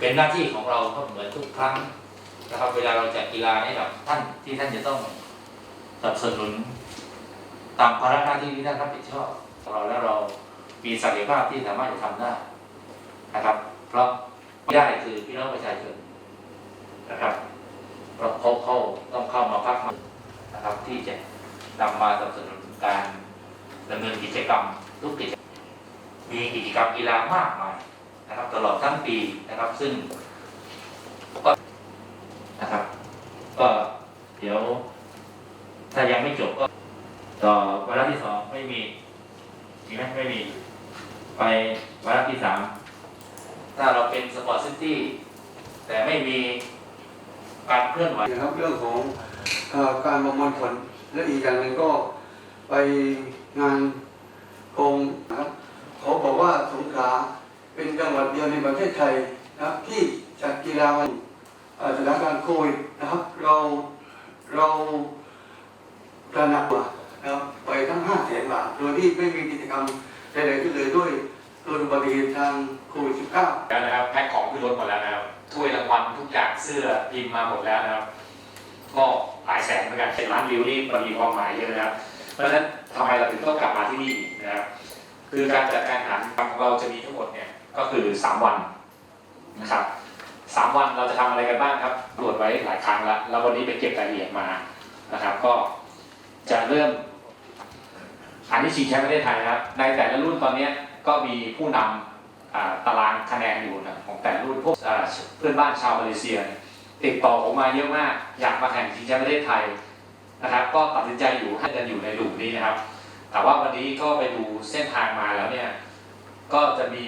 เป็นหน้าที่ของเราก็เหมือนทุกครั้งนะครับเวลาเราจัดกีฬาให้กับท่านที่ท่านจะต้องสนับสนุนตามภาระหน้าที่ที่ท่านรับผิดชอบของเราแล้วเรามีศักยภาพที่สามารถจะทำได้นะครับ เพราะไม่ได้คือพี่น้องประชาชนนะครับเพราะเขาเข้าต้องเข้ามาพักมานะครับ ที่จะนำมาสนับสนุนการดำเนินกิจกรรมทุกกิจมีกิจกรรมกีฬามากมาย นะครับตลอดทั้งปีนะครับ ซึ่งก็นะครับ ก็เดี๋ยว ถ้ายังไม่จบก็ ต่อวาระที่สองไม่มีมีไหมไม่มี ไปวาระที่สามถ้าเราเป็นสปอร์ตซิตี้แต่ไม่มีการเคลื่อนไหวนะครับเรื่องของอการประมวลผลและอีกอย่างหนึ่งก็ไปงานกองนะครับเขาบอกว่าสงขลา เป็นจังหวัดเดียวในประเทศไทยนะครับที่จัดกีฬาวันสถานการณ์โควิดนะครับ เราเราตระหนักว่านะครับไปทั้งห้าแสนบาทโดยที่ไม่มีกิจกรรมใดๆขึ้นเลยด้วยตัวอุบัติเหตุทางโควิด -19 แล้วนะครับแพ็คของขึ้นรถหมดแล้วนะครับถ้วยรางวัลทุกอย่างเสื้อพิมพ์มาหมดแล้วนะครับ ก็หลายแสนเหมือนกันเป็นล้านวิวนี่มันมีความหมายเยอะนะครับ เพราะฉะนั้นทำไมเราถึงต้องกลับมาที่นี่นะครับ คือการจัดการแข่งขันของเราจะมีทั้งหมดเนี่ย ก็คือ 3 วันนะครับสามวันเราจะทำอะไรกันบ้างครับตรวจไว้หลายครั้งแล้วแล้ววันนี้ไปเก็บรายละเอียดมานะครับ ก็จะเริ่มอันนี้ชิงแชมป์ประเทศไทยนะครับ ในแต่ละรุ่นตอนนี้ก็มีผู้นำอ่าตารางคะแนนอยู่นะของแต่ละรุ่นพวกเพื่อนบ้านชาวมาเลเซียเนี่ยติดต่อผมมาเยอะมาก อยากมาแข่งชิงแชมป์ประเทศไทยนะครับ ก็ตัดสินใจอยู่ให้กันอยู่ในหลุมนี้นะครับ แต่ว่าวันนี้ก็ไปดูเส้นทางมาแล้วเนี่ยก็จะมี